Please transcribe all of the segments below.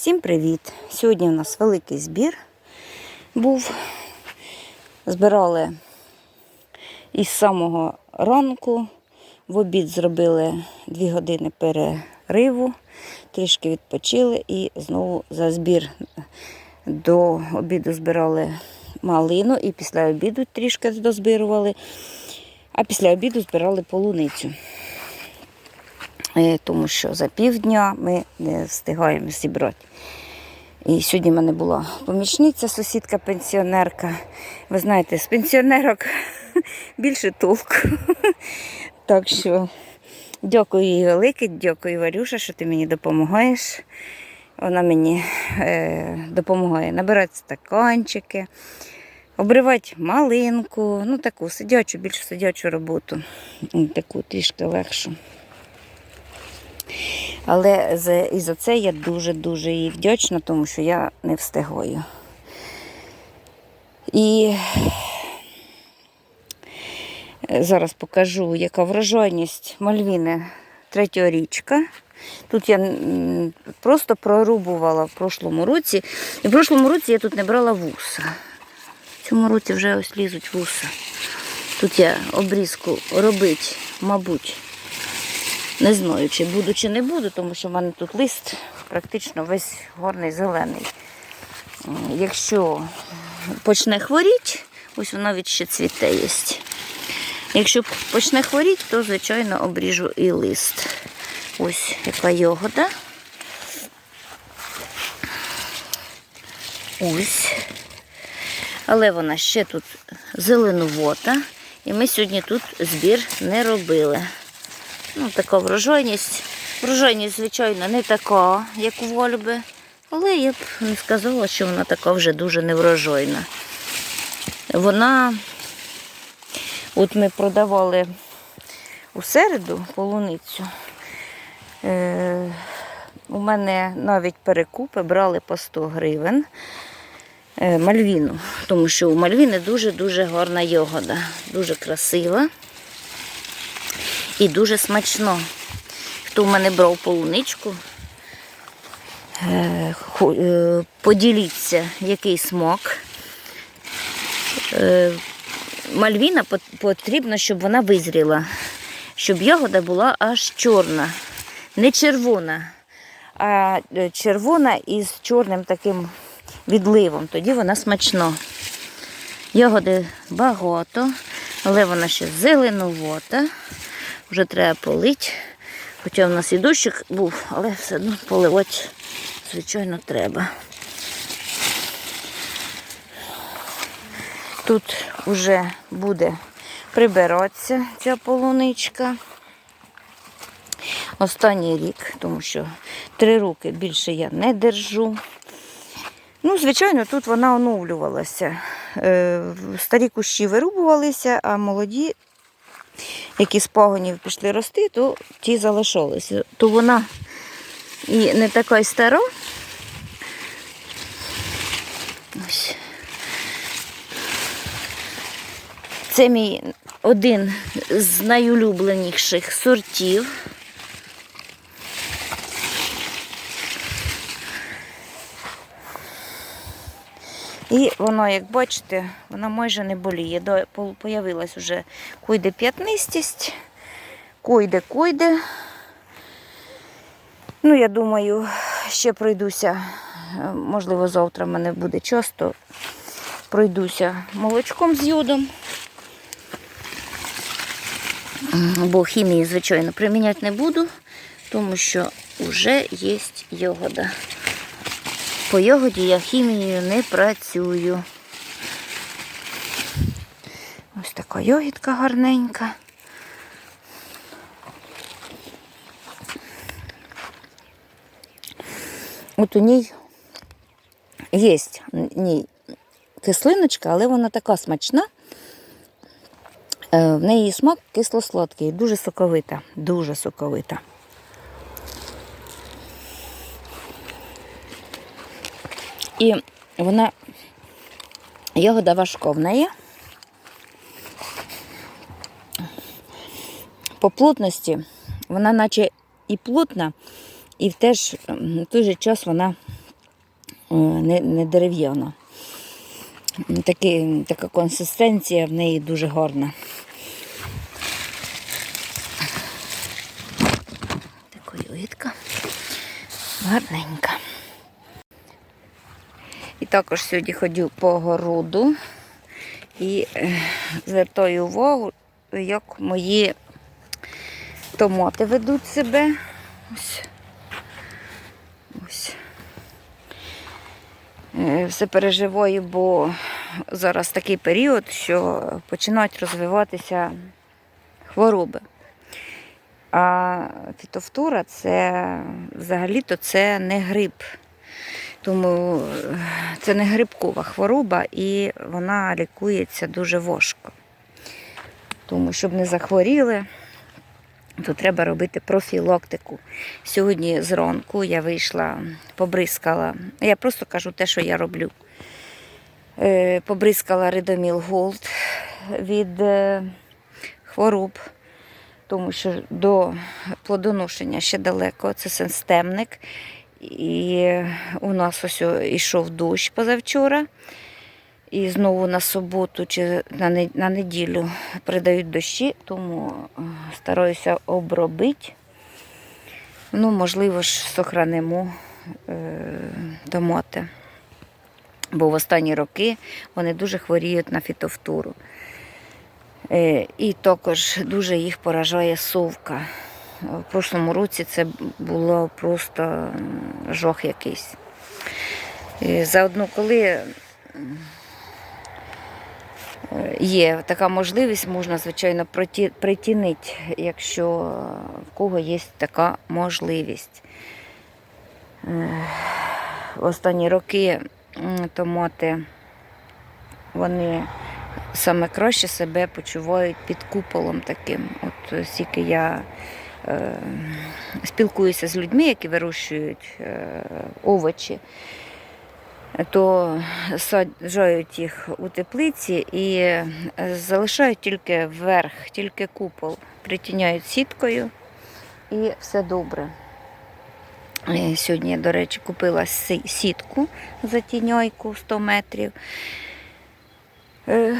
Всім привіт! Сьогодні у нас великий збір був. Збирали із самого ранку. В обід зробили 2 години перериву, трішки відпочили і знову за збір до обіду збирали малину і після обіду трішки дозбирували, а після обіду збирали полуницю. Тому що за півдня ми не встигаємо зібрати. І сьогодні в мене була помічниця, сусідка, пенсіонерка. Ви знаєте, з пенсіонерок більше толку. Так що дякую їй велике, дякую, Варюша, що ти мені допомагаєш. Вона мені е, допомагає набирати стаканчики, обривати малинку, ну таку сидячу, більш сидячу роботу. Таку трішки легшу. Але і за це я дуже-дуже їй вдячна, тому що я не встигаю. І зараз покажу, яка врожайність Мальвіни третього річка. Тут я просто прорубувала в прошлому році. І в прошлому році я тут не брала вуса. В цьому році вже ось лізуть вуса. Тут я обрізку робити, мабуть, не знаю, чи буду, чи не буду, тому що в мене тут лист практично весь горний зелений. Якщо почне хворіти, ось воно навіть ще цвіте є. Якщо почне хворіти, то, звичайно, обріжу і лист. Ось яка ягода. Ось. Але вона ще тут зеленувата. І ми сьогодні тут збір не робили. Ну, така врожайність. Врожайність, звичайно, не така, як у Вольби, але я б не сказала, що вона така вже дуже неврожайна. Вона, от ми продавали у середу полуницю. Е, у мене навіть перекупи брали по 100 гривень е, мальвіну, тому що у мальвіни дуже-дуже гарна ягода, дуже красива і дуже смачно. Хто в мене брав полуничку, е, е, поділіться, який смак. Е, Мальвіна потрібно, щоб вона визріла, щоб ягода була аж чорна, не червона, а червона із чорним таким відливом. Тоді вона смачно. Ягоди багато, але вона ще зеленувата. Вже треба полити. Хоча в нас і дощик був, але все одно поливати, звичайно, треба. Тут вже буде прибиратися ця полуничка. Останній рік, тому що три роки більше я не держу. Ну, звичайно, тут вона оновлювалася. Е, Старі кущі вирубувалися, а молоді, які з погонів пішли рости, то ті залишилися. То вона і не така й стара. Ось. Це мій один з найулюбленіших сортів. І воно, як бачите, воно майже не боліє. До- по- Появилась вже койде п'ятнистість, койде, койде. Ну, я думаю, ще пройдуся, е, можливо, завтра в мене буде часто. Пройдуся молочком з йодом. Бо хімії, звичайно, приміняти не буду, тому що вже є ягода. По ягоді я хімією не працюю. Ось така ягідка гарненька. От у ній є ній кислиночка, але вона така смачна. Е, В неї смак кисло-сладкий, дуже соковита, дуже соковита. І вона ягода в неї. По плотності вона наче і плотна, і теж в той же час вона е, не, не дерев'яна. Така консистенція в неї дуже гарна. Така ягідка. Гарненька. Також сьогодні ходю по городу і е, звертаю увагу, як мої томати ведуть себе. Ось. Ось. Е, Все переживаю, бо зараз такий період, що починають розвиватися хвороби. А фітофтура це взагалі-то це не грип. Тому е, це не грибкова хвороба і вона лікується дуже важко. Тому, щоб не захворіли, то треба робити профілактику. Сьогодні зранку я вийшла, побризкала. Я просто кажу те, що я роблю. Е, Побризкала Ридоміл Голд від е, хвороб, тому що до плодоношення ще далеко. Це системник. І у нас ось ішов дощ позавчора. І знову на суботу чи на неділю придають дощі, тому е, стараюся обробити. Ну, можливо ж, сохранимо е, томати. Бо в останні роки вони дуже хворіють на фітофтуру. Е, і також дуже їх поражає совка. В прошлому році це було просто м, жах якийсь. Е, Заодно, коли є така можливість, можна, звичайно, притінити, якщо в кого є така можливість. В останні роки томати вони саме краще себе почувають під куполом таким. От е, стільки я спілкуюся з людьми, які вирощують е, овочі то саджають їх у теплиці і е, залишають тільки верх, тільки купол, притіняють сіткою і все добре. Е, Сьогодні, до речі, купила сітку за тіньойку 100 метрів. Е,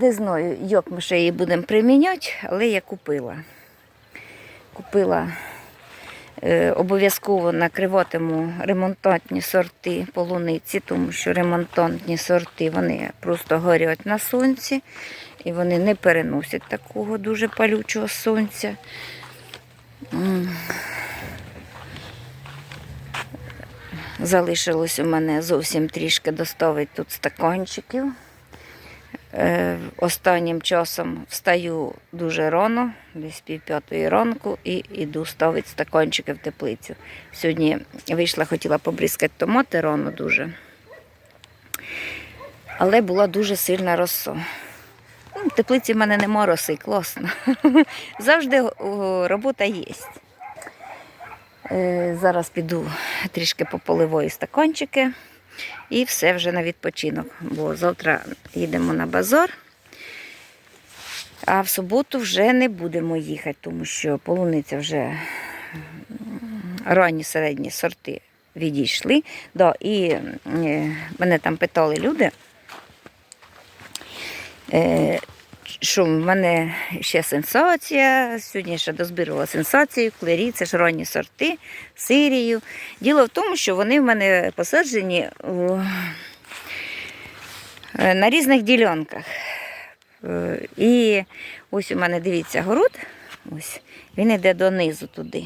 Не знаю, як ми ще її будемо приміняти, але я купила. Купила Е, Обов'язково накриватиму ремонтантні сорти полуниці, тому що ремонтантні сорти вони просто горять на сонці і вони не переносять такого дуже палючого сонця. Залишилось у мене зовсім трішки доставити тут стаканчиків. Е, Останнім часом встаю дуже рано, десь пів п'ятої ранку, і йду ставити стаканчики в теплицю. Сьогодні вийшла, хотіла побризкати томати рано дуже. Але була дуже сильна роса. Ну, В теплиці в мене нема роси, класно. Завжди робота є. Е, Зараз піду трішки пополиваю стаканчики. І все вже на відпочинок, бо завтра їдемо на базар. А в суботу вже не будемо їхати, тому що полуниця вже ранні середні сорти відійшли. Да, і е, мене там питали люди, е, що в мене ще сенсація. Сьогодні ще дозбирувала сенсацію, клері, це ж ранні сорти, сирію. Діло в тому, що вони в мене посаджені е, на різних ділянках. Е, І ось у мене, дивіться, город, ось, він йде донизу туди.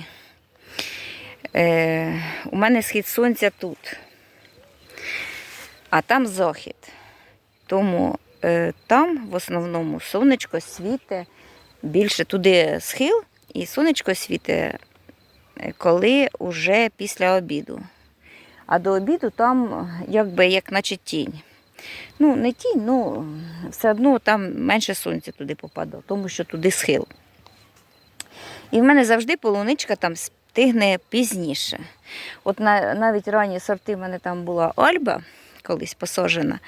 Е, у мене схід сонця тут, а там захід. Тому там в основному сонечко світе більше туди схил, і сонечко світе, е, коли вже після обіду. А до обіду там якби як наче тінь. Ну, не тінь, ну все одно там менше сонця туди попадає, тому що туди схил. І в мене завжди полуничка там стигне пізніше. От навіть ранні сорти в мене там була Альба, колись посаджена,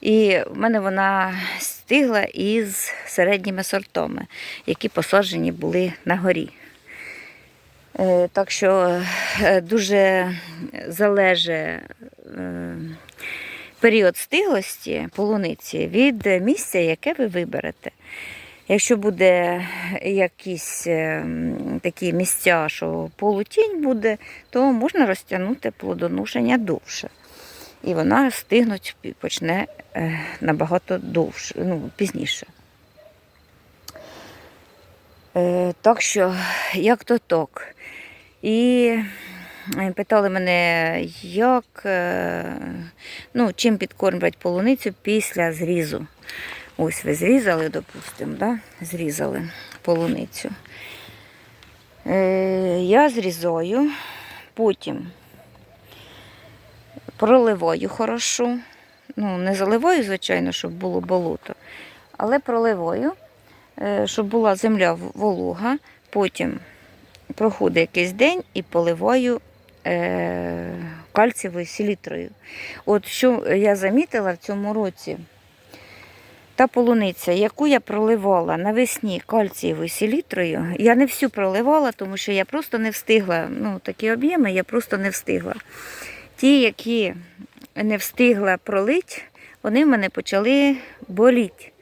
і в мене вона стигла із середніми сортами, які посаджені були на горі. Е, Так що е, дуже залежить е, період стиглості полуниці від місця, яке ви виберете. Якщо буде якісь такі місця, що полутінь буде, то можна розтягнути плодоношення довше. І вона стигнуть почне е, набагато довше, ну, пізніше. Е, так що, як то так. І е, питали мене, як, ну, чим підкормлювати полуницю після зрізу. Ось ви зрізали, допустимо, да? зрізали полуницю. Я зрізаю, потім проливаю хорошо. Ну, не заливаю, звичайно, щоб було болото, але проливаю, е, щоб була земля волога. Потім проходить якийсь день і поливаю е, кальцієвою селітрою. От що я замітила в цьому році, та полуниця, яку я проливала навесні кальцієвою селітрою, я не всю проливала, тому що я просто не встигла. Ну, такі об'єми я просто не встигла. Ті, які не встигла пролити, вони в мене почали боліти.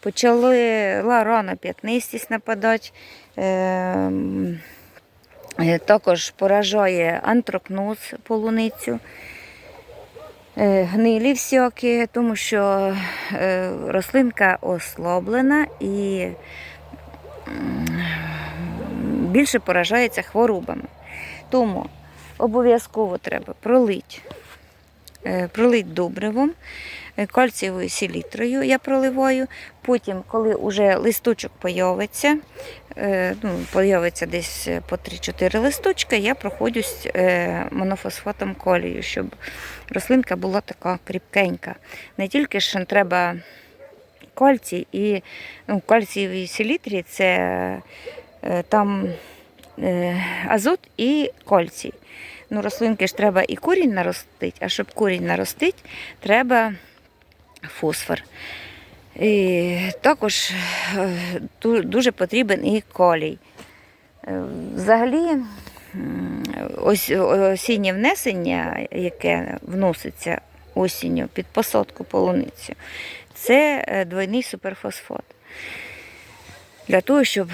Почала рано п'ятнистість нападати. Ем, е, Також поражає антрокноз полуницю, е, гнилі всякі, тому що е, рослинка ослаблена і більше поражається хворобами. Тому обов'язково треба пролити, е, пролити добривом, е, кальцієвою селітрою я проливаю. Потім, коли вже листочок появиться, е, ну, появиться десь по 3-4 листочка, я проходжусь монофосфатом калію, щоб рослинка була така кріпкенька. Не тільки ж треба кальцій і ну, кальцієвій селітрі це там азот і кальцій. Ну, рослинки ж треба і корінь наростити, а щоб корінь наростити, треба фосфор. І також е, дуже потрібен і калій. Е, Взагалі, ось осіннє внесення, яке вноситься осінню під посадку полуниці, це е, двойний суперфосфат. Для того, щоб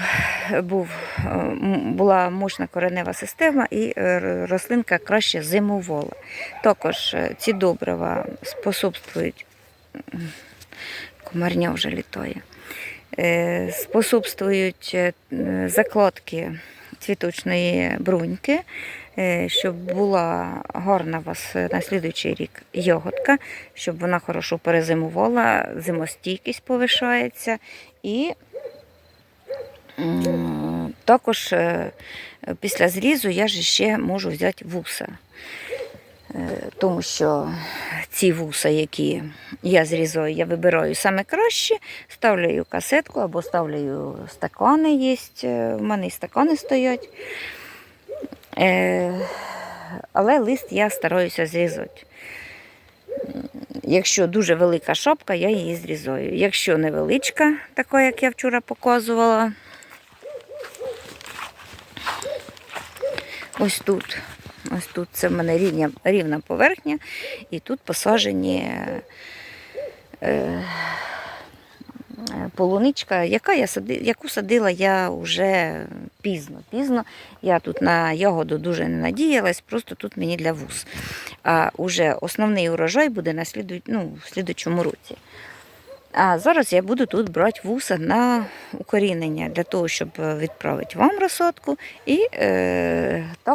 був, е, була мощна коренева система і е, рослинка краще зимувала. Також е, ці добрива способствують, комарня вже літає, е, способствують е, закладки цвіточної бруньки, е, щоб була гарна у вас на слідуючий рік ягодка, щоб вона хорошо перезимувала, зимостійкість повишається і Також е, після зрізу я ж ще можу взяти вуса, Е, тому що ці вуса, які я зрізаю, я вибираю саме краще, ставлю касетку або ставлю стакани, є, е, в мене і стакани стоять. Але лист я стараюся зрізати. Якщо дуже велика шапка, я її зрізаю. Якщо невеличка, така, як я вчора показувала, Ось тут. Ось тут це в мене рівня, рівна поверхня, і тут посаджені е, е, полуничка, яка я сади, яку садила я вже пізно. пізно. Я тут на ягоду дуже не надіялась, просто тут мені для вуз. А вже основний урожай буде на сліду, ну, в слідучому році. А зараз я буду тут брати вуса на укорінення для того, щоб відправити вам розсадку, і е,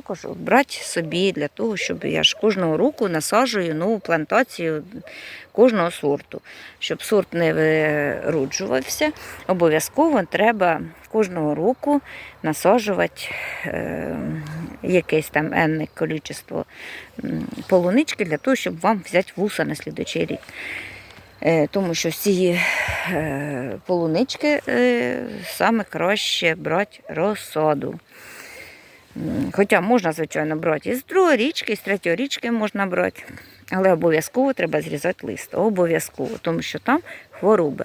також брати собі для того, щоб я ж кожного року насаджую нову плантацію кожного сорту. Щоб сорт не вироджувався, обов'язково треба кожного року насаджувати е, якесь там енне кількість полунички для того, щоб вам взяти вуса на слідучий рік. Е, Тому що з е, полунички саме краще брати розсаду. Хоча можна, звичайно, брати з другої річки, з третьої річки можна брати. Але обов'язково треба зрізати лист. Обов'язково, тому що там хвороби.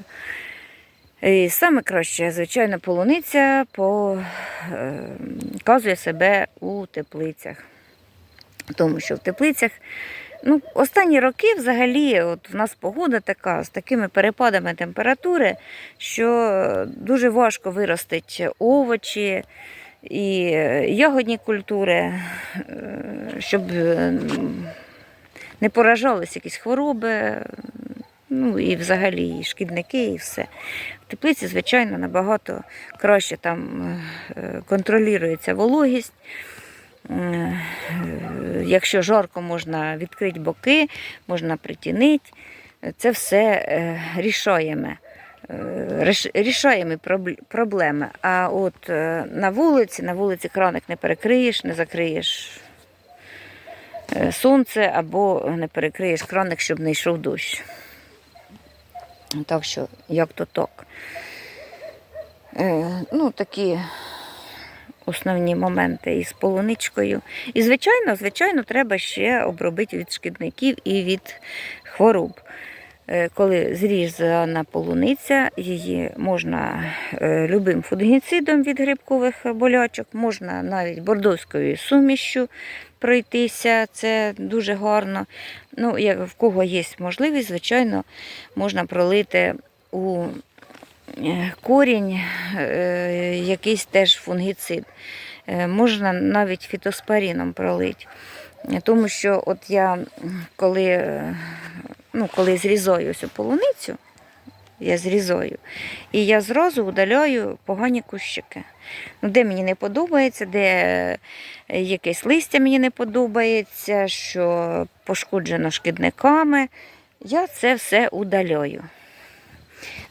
І саме краще, звичайно, полуниця показує себе у теплицях. Тому що в теплицях Ну, останні роки взагалі от в нас погода така з такими перепадами температури, що дуже важко виростити овочі і ягодні культури, е, щоб е, не поражались якісь хвороби, ну і взагалі і шкідники, і все. В теплиці, звичайно, набагато краще там е, контролюється вологість. Е, Якщо жарко, можна відкрити боки, можна притінити. Це все е, рішаємо. Е, Рішаємо проблеми. А от е, на вулиці, на вулиці краник не перекриєш, не закриєш е, сонце або не перекриєш краник, щоб не йшов дощ. Так що, як то так. Ну, такі основні моменти із полуничкою. І, звичайно, звичайно, треба ще обробити від шкідників і від хвороб. Е, Коли зрізана полуниця, її можна е, любим фунгіцидом від грибкових болячок, можна навіть бордовською сумішю пройтися, це дуже гарно. Ну, як в кого є можливість, звичайно, можна пролити у е, корінь якийсь теж фунгіцид. Можна навіть фітоспоріном пролити. Тому що от я коли, ну, коли зрізаю цю полуницю, я зрізаю, і я зразу удаляю погані кущики. Ну, де мені не подобається, де е, якесь листя мені не подобається, що пошкоджено шкідниками, я це все удаляю.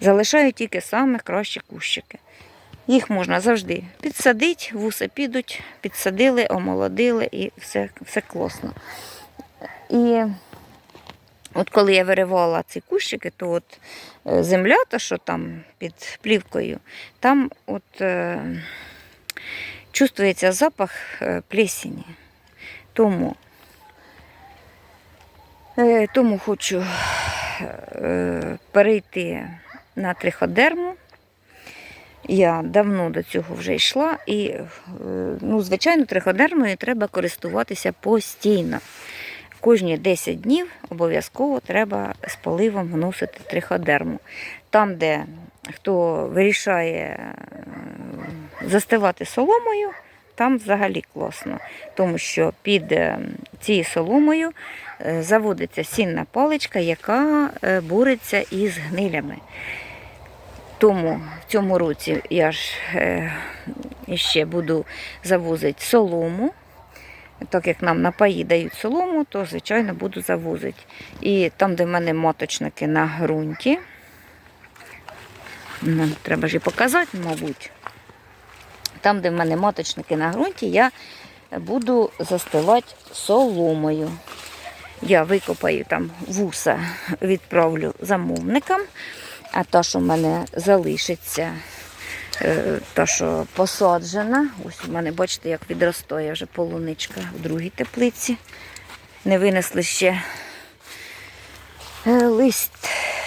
Залишаю тільки саме кращі кущики. Їх можна завжди підсадити, вуса підуть, підсадили, омолодили і все, все класно. І от коли я виривала ці кущики, то от е, земля, та що там під плівкою, там от е, чувствується запах е, плесені. Тому, е, тому хочу е, перейти на триходерму. Я давно до цього вже йшла, і, е, ну, звичайно, триходермою треба користуватися постійно. Кожні 10 днів обов'язково треба з поливом вносити триходерму. Там, де хто вирішає е, застилати соломою, там взагалі класно, тому що під е, цією соломою е, заводиться сінна паличка, яка бореться із гнилями. Тому в цьому році я ж ще буду завозити солому. Так як нам на паї дають солому, то, звичайно, буду завозити. І там, де в мене моточники на ґрунті, ну, треба ж і показати, мабуть. Там, де в мене маточники на ґрунті, я буду застилати соломою. Я викопаю там вуса, відправлю замовникам, а та, що в мене залишиться, та, що посаджена, ось у мене, бачите, як відростає вже полуничка в другій теплиці. Не винесли ще е, лист,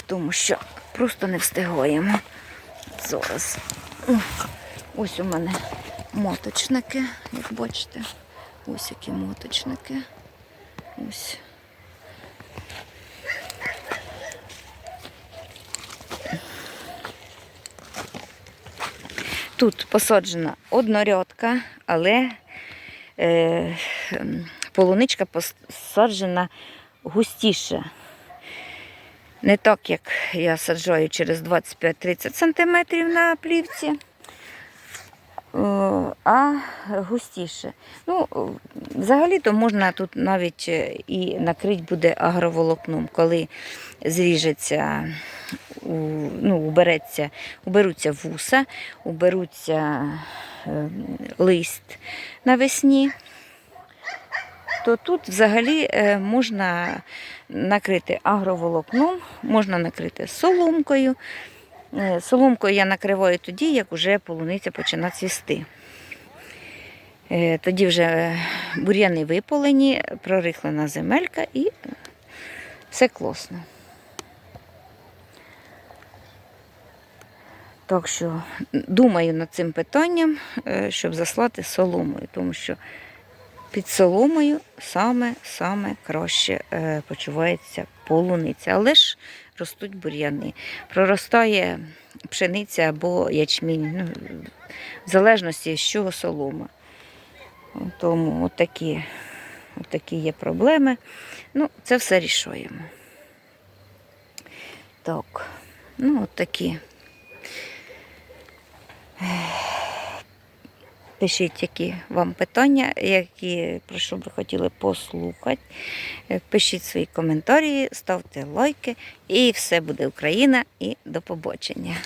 тому що просто не встигаємо. Зараз. Ось у мене моточники, як бачите. Ось які моточники. Ось. Тут посаджена однорядка, але е, ем, полуничка посаджена густіше. Не так, як я саджаю через 25-30 см на плівці, а густіше. Ну, взагалі-то можна тут навіть е, і накрити буде агроволокном, коли зріжеться, ну, убереться, уберуться вуса, уберуться е, лист навесні то тут взагалі е, можна накрити агроволокном, можна накрити соломкою. Е, Соломкою я накриваю тоді, як вже полуниця починає цвісти. Е, Тоді вже бур'яни виполені, прорихлена земелька і все класно. Так що думаю над цим питанням, е, щоб заслати соломою, тому що Під соломою саме саме краще е, почувається полуниця, але ж ростуть бур'яни. Проростає пшениця або ячмінь, ну, в залежності з чого солома. Тому от такі, от такі є проблеми. Ну, це все рішуємо. Так, ну от такі. Пишіть, які вам питання, які, про що ви хотіли послухати. Е, Пишіть свої коментарі, ставте лайки, і все буде Україна. І до побачення.